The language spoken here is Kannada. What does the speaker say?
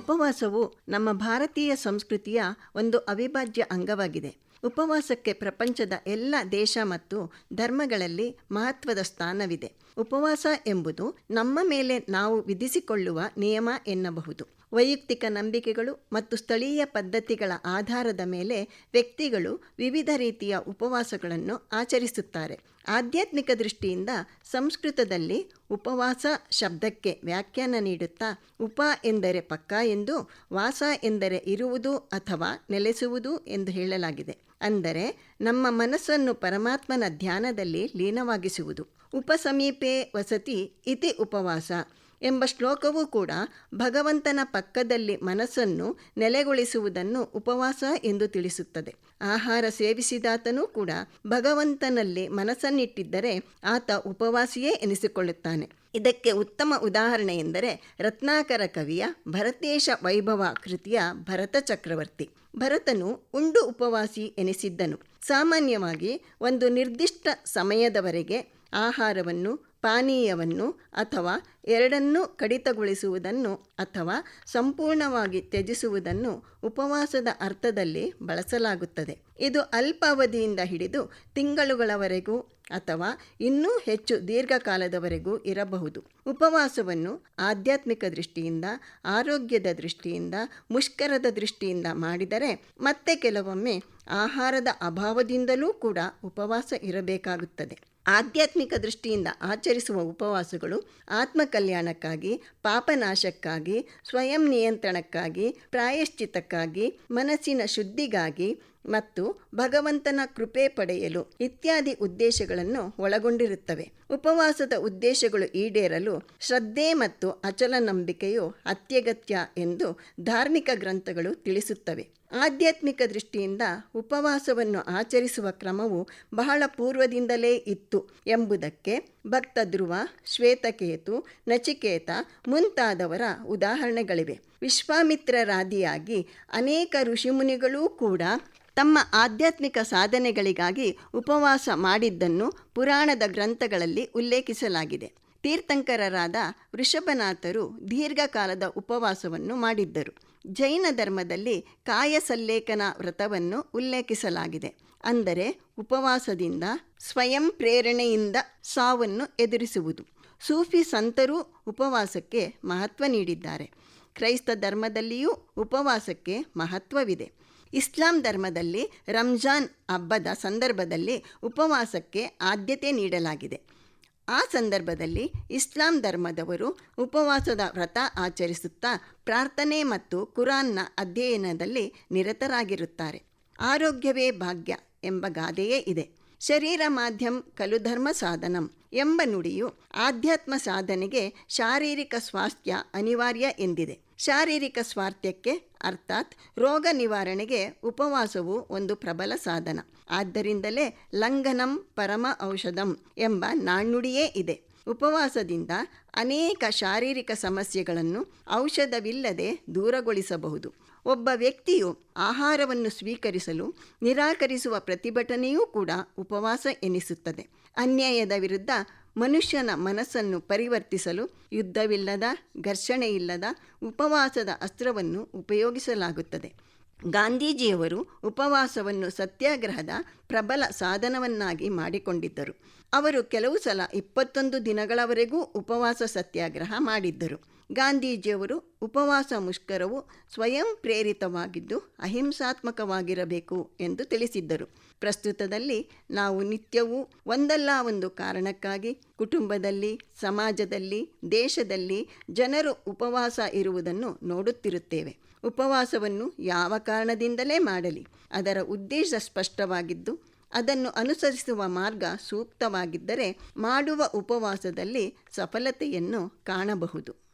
ಉಪವಾಸವು ನಮ್ಮ ಭಾರತೀಯ ಸಂಸ್ಕೃತಿಯ ಒಂದು ಅವಿಭಾಜ್ಯ ಅಂಗವಾಗಿದೆ. ಉಪವಾಸಕ್ಕೆ ಪ್ರಪಂಚದ ಎಲ್ಲ ದೇಶ ಮತ್ತು ಧರ್ಮಗಳಲ್ಲಿ ಮಹತ್ವದ ಸ್ಥಾನವಿದೆ. ಉಪವಾಸ ಎಂಬುದು ನಮ್ಮ ಮೇಲೆ ನಾವು ವಿಧಿಸಿಕೊಳ್ಳುವ ನಿಯಮ ಎನ್ನಬಹುದು. ವೈಯಕ್ತಿಕ ನಂಬಿಕೆಗಳು ಮತ್ತು ಸ್ಥಳೀಯ ಪದ್ಧತಿಗಳ ಆಧಾರದ ಮೇಲೆ ವ್ಯಕ್ತಿಗಳು ವಿವಿಧ ರೀತಿಯ ಉಪವಾಸಗಳನ್ನು ಆಚರಿಸುತ್ತಾರೆ. ಆಧ್ಯಾತ್ಮಿಕ ದೃಷ್ಟಿಯಿಂದ ಸಂಸ್ಕೃತದಲ್ಲಿ ಉಪವಾಸ ಶಬ್ದಕ್ಕೆ ವ್ಯಾಖ್ಯಾನ ನೀಡುತ್ತಾ, ಉಪ ಎಂದರೆ ಪಕ್ಕ ಎಂದು, ವಾಸ ಎಂದರೆ ಇರುವುದು ಅಥವಾ ನೆಲೆಸುವುದು ಎಂದು ಹೇಳಲಾಗಿದೆ. ಅಂದರೆ, ನಮ್ಮ ಮನಸ್ಸನ್ನು ಪರಮಾತ್ಮನ ಧ್ಯಾನದಲ್ಲಿ ಲೀನವಾಗಿಸುವುದು. ಉಪಸಮೀಪೆ ವಸತಿ ಇತಿ ಉಪವಾಸ. ಎಂಬ ಶ್ಲೋಕವೂ ಕೂಡ ಭಗವಂತನ ಪಕ್ಕದಲ್ಲಿ ಮನಸ್ಸನ್ನು ನೆಲೆಗೊಳಿಸುವುದನ್ನು ಉಪವಾಸ ಎಂದು ತಿಳಿಸುತ್ತದೆ. ಆಹಾರ ಸೇವಿಸಿದಾತನೂ ಕೂಡ ಭಗವಂತನಲ್ಲಿ ಮನಸ್ಸನ್ನಿಟ್ಟಿದ್ದರೆ ಆತ ಉಪವಾಸಿಯೇ ಎನಿಸಿಕೊಳ್ಳುತ್ತಾನೆ. ಇದಕ್ಕೆ ಉತ್ತಮ ಉದಾಹರಣೆ ಎಂದರೆ ರತ್ನಾಕರ ಕವಿಯ ಭರತೇಶ ವೈಭವ ಕೃತಿಯ ಭರತ ಚಕ್ರವರ್ತಿ. ಭರತನು ಉಂಡು ಉಪವಾಸಿ ಎನಿಸಿದ್ದನು. ಸಾಮಾನ್ಯವಾಗಿ ಒಂದು ನಿರ್ದಿಷ್ಟ ಸಮಯದವರೆಗೆ ಆಹಾರವನ್ನು, ಪಾನೀಯವನ್ನು ಅಥವಾ ಎರಡನ್ನೂ ಕಡಿತಗೊಳಿಸುವುದನ್ನು ಅಥವಾ ಸಂಪೂರ್ಣವಾಗಿ ತ್ಯಜಿಸುವುದನ್ನು ಉಪವಾಸದ ಅರ್ಥದಲ್ಲಿ ಬಳಸಲಾಗುತ್ತದೆ. ಇದು ಅಲ್ಪಾವಧಿಯಿಂದ ಹಿಡಿದು ತಿಂಗಳುಗಳವರೆಗೂ ಅಥವಾ ಇನ್ನೂ ಹೆಚ್ಚು ದೀರ್ಘಕಾಲದವರೆಗೂ ಇರಬಹುದು. ಉಪವಾಸವನ್ನು ಆಧ್ಯಾತ್ಮಿಕ ದೃಷ್ಟಿಯಿಂದ, ಆರೋಗ್ಯದ ದೃಷ್ಟಿಯಿಂದ, ಮುಷ್ಕರದ ದೃಷ್ಟಿಯಿಂದ ಮಾಡಿದರೆ ಮತ್ತೆ ಕೆಲವೊಮ್ಮೆ ಆಹಾರದ ಅಭಾವದಿಂದಲೂ ಕೂಡ ಉಪವಾಸ ಇರಬೇಕಾಗುತ್ತದೆ. ಆಧ್ಯಾತ್ಮಿಕ ದೃಷ್ಟಿಯಿಂದ ಆಚರಿಸುವ ಉಪವಾಸಗಳು ಆತ್ಮಕಲ್ಯಾಣಕ್ಕಾಗಿ ಪಾಪನಾಶಕ್ಕಾಗಿ ಸ್ವಯಂ ನಿಯಂತ್ರಣಕ್ಕಾಗಿ ಪ್ರಾಯಶ್ಚಿತಕ್ಕಾಗಿ ಮನಸ್ಸಿನ ಶುದ್ಧಿಗಾಗಿ ಮತ್ತು ಭಗವಂತನ ಕೃಪೆ ಪಡೆಯಲು ಇತ್ಯಾದಿ ಉದ್ದೇಶಗಳನ್ನು ಒಳಗೊಂಡಿರುತ್ತವೆ. ಉಪವಾಸದ ಉದ್ದೇಶಗಳು ಈಡೇರಲು ಶ್ರದ್ಧೆ ಮತ್ತು ಅಚಲ ನಂಬಿಕೆಯು ಅತ್ಯಗತ್ಯ ಎಂದು ಧಾರ್ಮಿಕ ಗ್ರಂಥಗಳು ತಿಳಿಸುತ್ತವೆ. ಆಧ್ಯಾತ್ಮಿಕ ದೃಷ್ಟಿಯಿಂದ ಉಪವಾಸವನ್ನು ಆಚರಿಸುವ ಕ್ರಮವು ಬಹಳ ಪೂರ್ವದಿಂದಲೇ ಇತ್ತು ಎಂಬುದಕ್ಕೆ ಭಕ್ತ ಧ್ರುವ ಶ್ವೇತಕೇತು, ನಚಿಕೇತ ಮುಂತಾದವರ ಉದಾಹರಣೆಗಳಿವೆ. ವಿಶ್ವಾಮಿತ್ರರಾದಿಯಾಗಿ ಅನೇಕ ಋಷಿಮುನಿಗಳೂ ಕೂಡ ತಮ್ಮ ಆಧ್ಯಾತ್ಮಿಕ ಸಾಧನೆಗಳಿಗಾಗಿ ಉಪವಾಸ ಮಾಡಿದ್ದನ್ನು ಪುರಾಣದ ಗ್ರಂಥಗಳಲ್ಲಿ ಉಲ್ಲೇಖಿಸಲಾಗಿದೆ. ತೀರ್ಥಂಕರರಾದ ವೃಷಭನಾಥರು ದೀರ್ಘಕಾಲದ ಉಪವಾಸವನ್ನು ಮಾಡಿದ್ದರು. ಜೈನ ಧರ್ಮದಲ್ಲಿ ಕಾಯಸಲ್ಲೇಖನ ವ್ರತವನ್ನು ಉಲ್ಲೇಖಿಸಲಾಗಿದೆ. ಅಂದರೆ ಉಪವಾಸದಿಂದ ಸ್ವಯಂ ಪ್ರೇರಣೆಯಿಂದ ಸಾವನ್ನು ಎದುರಿಸುವುದು. ಸೂಫಿ ಸಂತರೂ ಉಪವಾಸಕ್ಕೆ ಮಹತ್ವ ನೀಡಿದ್ದಾರೆ. ಕ್ರೈಸ್ತ ಧರ್ಮದಲ್ಲಿಯೂ ಉಪವಾಸಕ್ಕೆ ಮಹತ್ವವಿದೆ. ಇಸ್ಲಾಂ ಧರ್ಮದಲ್ಲಿ ರಂಜಾನ್ ಹಬ್ಬದ ಸಂದರ್ಭದಲ್ಲಿ ಉಪವಾಸಕ್ಕೆ ಆದ್ಯತೆ ನೀಡಲಾಗಿದೆ. ಆ ಸಂದರ್ಭದಲ್ಲಿ ಇಸ್ಲಾಂ ಧರ್ಮದವರು ಉಪವಾಸದ ವ್ರತ ಆಚರಿಸುತ್ತಾ ಪ್ರಾರ್ಥನೆ ಮತ್ತು ಕುರಾನ್ನ ಅಧ್ಯಯನದಲ್ಲಿ ನಿರತರಾಗಿರುತ್ತಾರೆ. ಆರೋಗ್ಯವೇ ಭಾಗ್ಯ ಎಂಬ ಗಾದೆಯೇ ಇದೆ. ಶರೀರ ಮಾಧ್ಯಮ ಕಲುಧರ್ಮ ಸಾಧನಂ. ಎಂಬ ನುಡಿಯು ಆಧ್ಯಾತ್ಮ ಸಾಧನೆಗೆ ಶಾರೀರಿಕ ಸ್ವಾಸ್ಥ್ಯ ಅನಿವಾರ್ಯ ಎಂದಿದೆ. ಶಾರೀರಿಕ ಸ್ವಾಸ್ಥ್ಯಕ್ಕೆ ಅರ್ಥಾತ್ ರೋಗ ನಿವಾರಣೆಗೆ ಉಪವಾಸವು ಒಂದು ಪ್ರಬಲ ಸಾಧನ. ಆದ್ದರಿಂದಲೇ ಲಂಘನಂ ಪರಮ ಔಷಧಂ ಎಂಬ ನಾಣ್ಣುಡಿಯೇ ಇದೆ. ಉಪವಾಸದಿಂದ ಅನೇಕ ಶಾರೀರಿಕ ಸಮಸ್ಯೆಗಳನ್ನು ಔಷಧವಿಲ್ಲದೆ ದೂರಗೊಳಿಸಬಹುದು. ಒಬ್ಬ ವ್ಯಕ್ತಿಯು ಆಹಾರವನ್ನು ಸ್ವೀಕರಿಸಲು ನಿರಾಕರಿಸುವ ಪ್ರತಿಭಟನೆಯೂ ಕೂಡ ಉಪವಾಸ ಎನಿಸುತ್ತದೆ. ಅನ್ಯಾಯದ ವಿರುದ್ಧ ಮನುಷ್ಯನ ಮನಸ್ಸನ್ನು ಪರಿವರ್ತಿಸಲು ಯುದ್ಧವಿಲ್ಲದ, ಘರ್ಷಣೆಯಿಲ್ಲದ, ಉಪವಾಸದ ಅಸ್ತ್ರವನ್ನು ಉಪಯೋಗಿಸಲಾಗುತ್ತದೆ. ಗಾಂಧೀಜಿಯವರು ಉಪವಾಸವನ್ನು ಸತ್ಯಾಗ್ರಹದ ಪ್ರಬಲ ಸಾಧನವನ್ನಾಗಿ ಮಾಡಿಕೊಂಡಿದ್ದರು. ಅವರು ಕೆಲವು ಸಲ ಇಪ್ಪತ್ತೊಂದು ದಿನಗಳವರೆಗೂ ಉಪವಾಸ ಸತ್ಯಾಗ್ರಹ ಮಾಡಿದ್ದರು. ಗಾಂಧೀಜಿಯವರು ಉಪವಾಸ ಮುಷ್ಕರವು ಸ್ವಯಂ ಪ್ರೇರಿತವಾಗಿದ್ದು ಅಹಿಂಸಾತ್ಮಕವಾಗಿರಬೇಕು ಎಂದು ತಿಳಿಸಿದ್ದರು. ಪ್ರಸ್ತುತದಲ್ಲಿ ನಾವು ನಿತ್ಯವೂ ಒಂದಲ್ಲ ಒಂದು ಕಾರಣಕ್ಕಾಗಿ ಕುಟುಂಬದಲ್ಲಿ, ಸಮಾಜದಲ್ಲಿ, ದೇಶದಲ್ಲಿ ಜನರು ಉಪವಾಸ ಇರುವುದನ್ನು ನೋಡುತ್ತಿರುತ್ತೇವೆ. ಉಪವಾಸವನ್ನು ಯಾವ ಕಾರಣದಿಂದಲೇ ಮಾಡಲಿ, ಅದರ ಉದ್ದೇಶ ಸ್ಪಷ್ಟವಾಗಿದ್ದು, ಅದನ್ನು ಅನುಸರಿಸುವ ಮಾರ್ಗ ಸೂಕ್ತವಾಗಿದ್ದರೆ ಮಾಡುವ ಉಪವಾಸದಲ್ಲಿ ಸಫಲತೆಯನ್ನು ಕಾಣಬಹುದು.